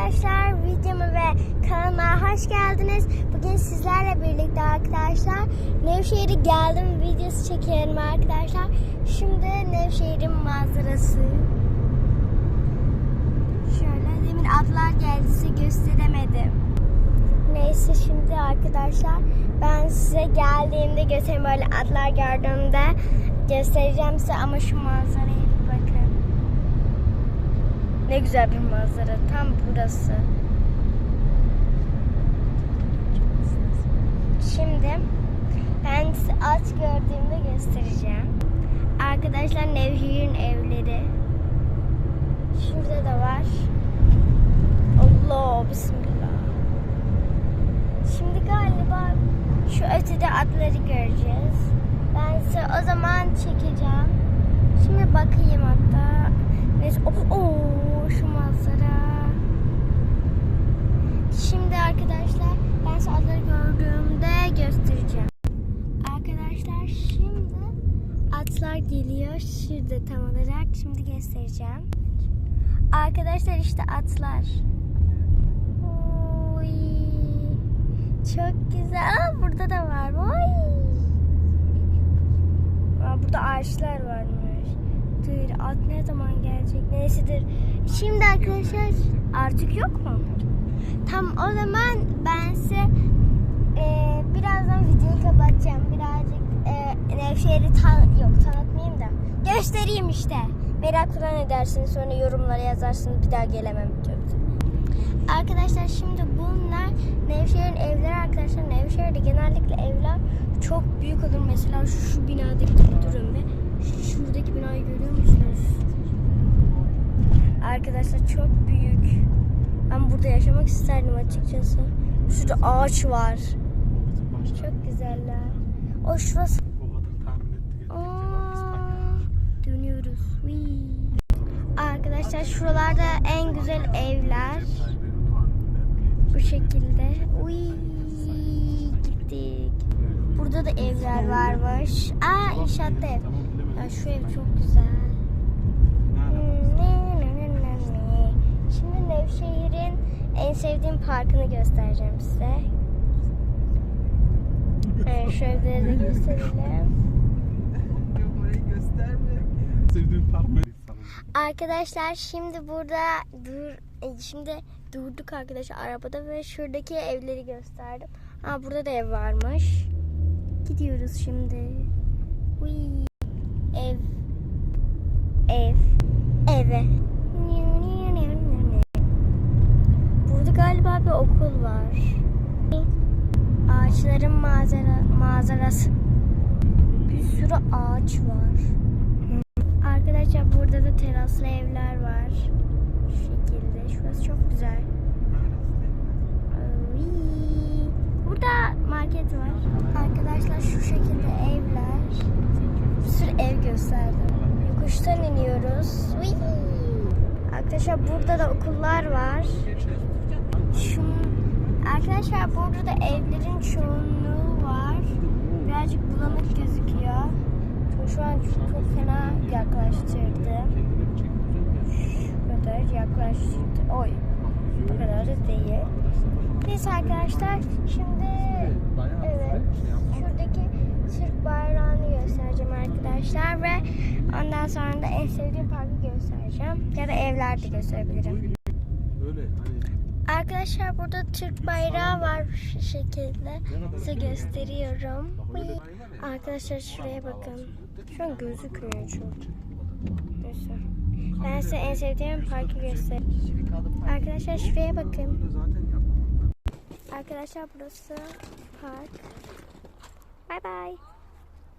arkadaşlar videoma ve kanalıma hoş geldiniz. Bugün sizlerle birlikte arkadaşlar Nevşehir'e geldim videosu çekiyorum arkadaşlar. Şimdi Nevşehir'in manzarası. Şöyle demin atlar geldi size gösteremedim. Neyse şimdi arkadaşlar ben size geldiğimde göstereyim böyle atlar gördüğümde göstereceğim size ama şu bakın. Ne güzel bir manzara. Tam burası. Şimdi ben size at gördüğümde göstereceğim. Arkadaşlar Nevşehir'in evleri. Şurada da var. Allah bismillah. Şimdi galiba şu ötede atları göreceğiz. Ben size o zaman çekeceğim. Şimdi bakayım hatta. Neyse, oh, oh, şu manzara. Şimdi arkadaşlar ben size atları gördüğümde göstereceğim. Arkadaşlar şimdi atlar geliyor. Şurada tam olarak. Şimdi göstereceğim. Arkadaşlar işte atlar. Oy. Çok güzel. Aa, burada da var. Oy. Aa, burada ağaçlar varmış. Dur at ne zaman gelecek? Neysedir. Şimdi arkadaşlar artık yok mu? Tam o zaman ben size e, birazdan videoyu kapatacağım. Birazcık e, Nevşehir'i tan yok tanıtmayayım da göstereyim işte. Merak falan edersiniz sonra yorumlara yazarsınız bir daha gelemem diyorum. Arkadaşlar şimdi bunlar Nevşehir'in evleri arkadaşlar. Nevşehir'de genellikle evler çok büyük olur. Mesela şu, şu binadaki durun ve şuradaki binayı görüyor musunuz? Arkadaşlar çok büyük. Ben burada yaşamak isterdim açıkçası. Şurada ağaç var. Çok güzeller. O şurası. Aa, dönüyoruz. Arkadaşlar şuralarda en güzel evler. Bu şekilde. Uy gittik. Burada da evler varmış. Aa inşaatta ev. Ya şu ev çok güzel. Şimdi Nevşehir'in en sevdiğim parkını göstereceğim size. Mı? Arkadaşlar şimdi burada dur e, şimdi durduk arkadaşlar arabada ve şuradaki evleri gösterdim. Ha burada da ev varmış. Gidiyoruz şimdi. Uy. Ev. Ev. Eve. Burada galiba bir okul var. Ağaçların manzara, manzarası. Bir sürü ağaç var. Arkadaşlar burada da teraslı evler var. Şu şekilde. Şurası çok güzel. Burada market var. Arkadaşlar şu şekilde evler. Bir sürü ev gösterdim. Yokuştan iniyoruz. Arkadaşlar burada da okullar var. Şu, arkadaşlar burada da evlerin çoğunluğu var. Birazcık bulanık gözüküyor. Çünkü şu an çok, fena yaklaştırdı. Şu kadar yaklaştırdı. Oy. Bu kadar da değil. Neyse arkadaşlar şimdi evet şuradaki Türk bayrağını göstereceğim arkadaşlar ve ondan sonra da en sevdiğim parkı göstereceğim. Ya da evler de gösterebilirim. Öyle hani Arkadaşlar burada Türk bayrağı var şu şekilde. Size gösteriyorum. Arkadaşlar şuraya bakın. Şu an gözükmüyor çok. Neyse. Ben size en sevdiğim parkı göstereyim. Arkadaşlar şuraya bakın. Arkadaşlar burası park. Bay bay.